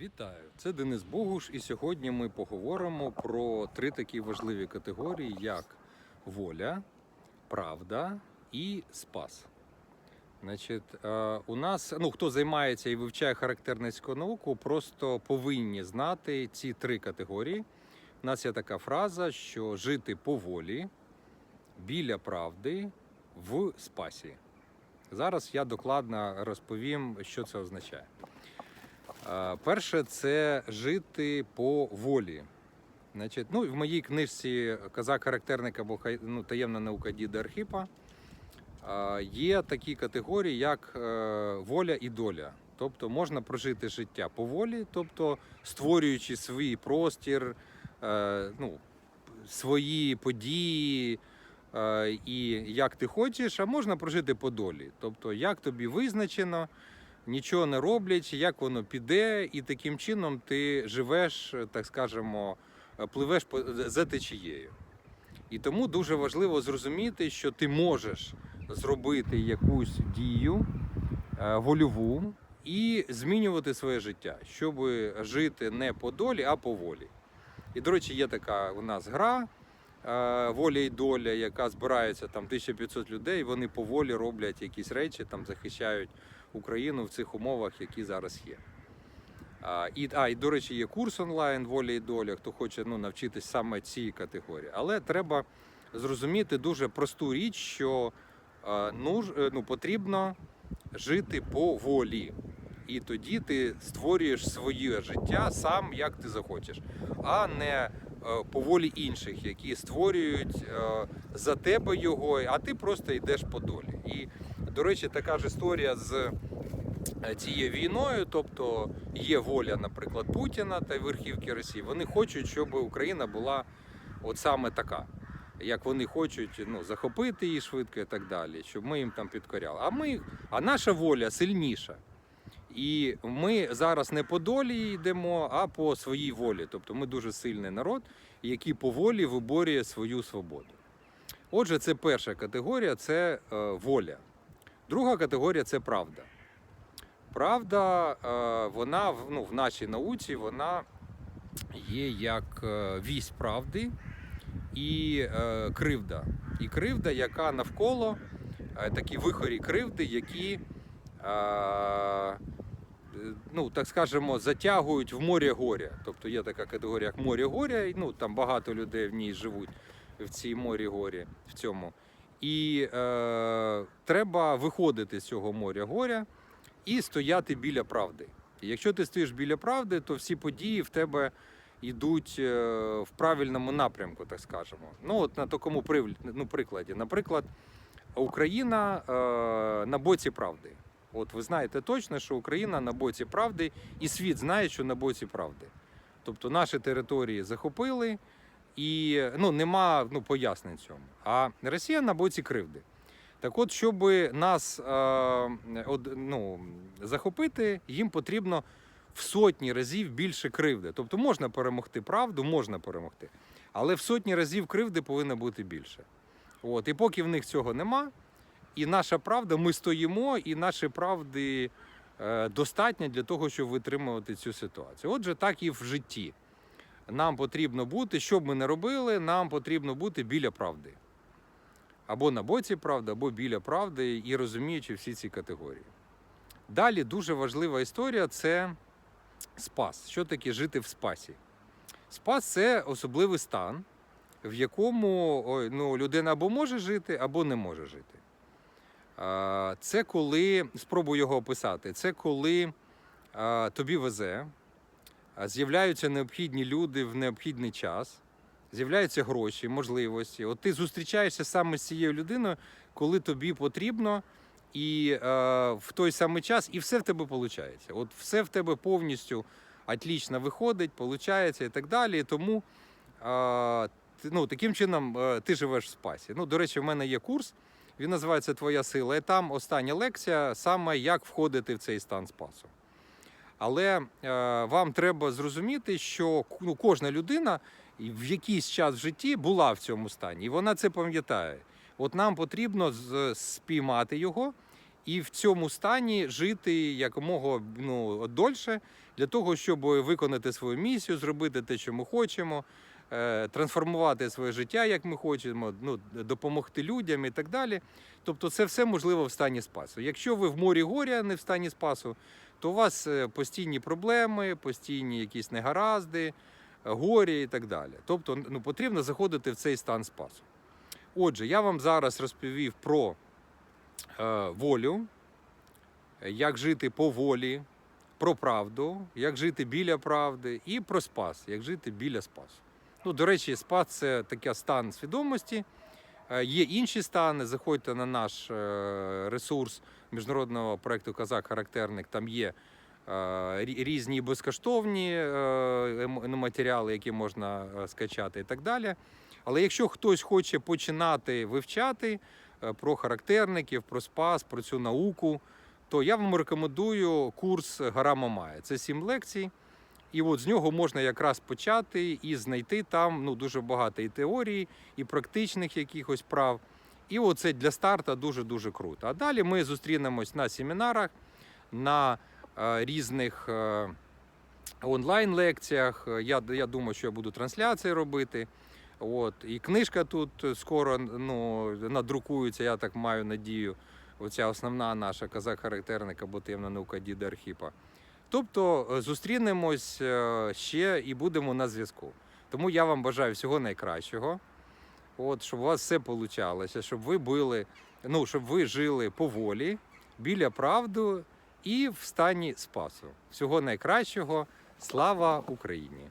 Вітаю! Це Денис Богуш, і сьогодні ми поговоримо про три такі важливі категорії, як воля, правда і спас. Значить, е, у нас, ну хто займається і вивчає характерницьку науку, просто повинні знати ці три категорії. У нас є така фраза, що жити по волі, біля правди, в спасі. Зараз я докладно розповім, що це означає. Перше це жити по волі. Значить, ну, в моїй книжці Казак характерник або ну, таємна наука діда Архіпа є такі категорії, як е, воля і доля. Тобто можна прожити життя по волі, тобто створюючи свій простір, е, ну, свої події. е, І як ти хочеш, а можна прожити по долі. Тобто, як тобі визначено, нічого не роблять, як воно піде, і таким чином ти живеш, так скажемо, пливеш по- за течією. І тому дуже важливо зрозуміти, що ти можеш зробити якусь дію е, вольову і змінювати своє життя, щоб жити не по долі, а по волі. І, до речі, є така у нас гра е, воля і доля, яка збирається там 1500 людей. Вони поволі роблять якісь речі, там захищають Україну в цих умовах, які зараз є. А, і, а, і до речі, є курс онлайн воля і доля, хто хоче ну, навчитись саме цій категорії. Але треба зрозуміти дуже просту річ, що ну, ну, потрібно жити по волі. І тоді ти створюєш своє життя сам, як ти захочеш, а не по волі інших, які створюють е, за тебе його, а ти просто йдеш по долі. І, до речі, така ж історія з е, цією війною, тобто є воля, наприклад, Путіна та верхівки Росії. Вони хочуть, щоб Україна була от саме така. Як вони хочуть ну, захопити її швидко і так далі, щоб ми їм там підкоряли. А ми, а наша воля сильніша. І ми зараз не по долі йдемо, а по своїй волі. Тобто ми дуже сильний народ, який по волі виборює свою свободу. Отже, це перша категорія це е, воля. Друга категорія це правда. Правда, е, вона ну, в нашій науці вона є як е, вісь правди і е, кривда. І кривда, яка навколо е, такі вихорі кривди, які, е, ну, так скажемо, затягують в море горя. Тобто є така категорія, як море горя, і ну, там багато людей в ній живуть в цій морі горі, в цьому. І е, треба виходити з цього моря горя і стояти біля правди. І якщо ти стоїш біля правди, то всі події в тебе йдуть е, в правильному напрямку, так скажемо. Ну, от на такому ну, прикладі. Наприклад, Україна е, на боці правди. От ви знаєте точно, що Україна на боці правди, і світ знає, що на боці правди. Тобто наші території захопили, і ну, нема ну, пояснень цьому. А Росія на боці кривди. Так от, щоб нас е, од, ну, захопити, їм потрібно в сотні разів більше кривди. Тобто можна перемогти правду, можна перемогти. Але в сотні разів кривди повинно бути більше. От, і поки в них цього нема, і наша правда, ми стоїмо, і наші правди е, достатньо для того, щоб витримувати цю ситуацію. Отже, так і в житті. Нам потрібно бути, що б ми не робили, нам потрібно бути біля правди. Або на боці правди, або біля правди, і розуміючи всі ці категорії. Далі дуже важлива історія це спас. Що таке жити в спасі? Спас це особливий стан, в якому ну, людина або може жити, або не може жити. Це коли, спробую його описати, це коли тобі везе, з'являються необхідні люди в необхідний час, з'являються гроші, можливості. От ти зустрічаєшся саме з цією людиною, коли тобі потрібно, і в той самий час, і все в тебе виходить. От все в тебе повністю отлично виходить, виходить і так далі. Тому ну, таким чином ти живеш в спасі. Ну, до речі, в мене є курс, він називається Твоя сила. І там остання лекція саме як входити в цей стан спасу. Але е, вам треба зрозуміти, що ну, кожна людина в якийсь час в житті була в цьому стані, і вона це пам'ятає. От нам потрібно спіймати його і в цьому стані жити якомога ну, дольше, для того, щоб виконати свою місію, зробити те, що ми хочемо, трансформувати своє життя, як ми хочемо, ну, допомогти людям і так далі. Тобто, це все можливо в стані спасу. Якщо ви в морі горя, не в стані спасу, то у вас е, постійні проблеми, постійні якісь негаразди, е, горі і так далі. Тобто, ну, потрібно заходити в цей стан спасу. Отже, я вам зараз розповів про е, волю, як жити по волі, про правду, як жити біля правди, і про спас, як жити біля спасу. Ну, до речі, спас це такий стан свідомості. Е, Є інші стани. Заходьте на наш е, ресурс міжнародного проекту Казак Характерник. Там є е, різні безкоштовні ем- матеріали, які можна скачати і так далі. Але якщо хтось хоче починати вивчати про характерників, про спас, про цю науку, то я вам рекомендую курс Гора Мамая. Це сім лекцій. І от з нього можна якраз почати і знайти там ну, дуже багато і теорії, і практичних якихось прав. І оце для старта дуже-дуже круто. А далі ми зустрінемось на семінарах, на е, різних е, онлайн-лекціях. Я, я думаю, що я буду трансляції робити. От. І книжка тут скоро ну, надрукується, я так маю надію. Оця основна наша казак-характерника, ботивна наука Діда Архіпа. Тобто е, зустрінемось е, ще і будемо на зв'язку. Тому я вам бажаю всього найкращого. От, щоб у вас все получалося, щоб ви були, ну, щоб ви жили по волі, біля правди і в стані спасу. Всього найкращого. Слава Україні!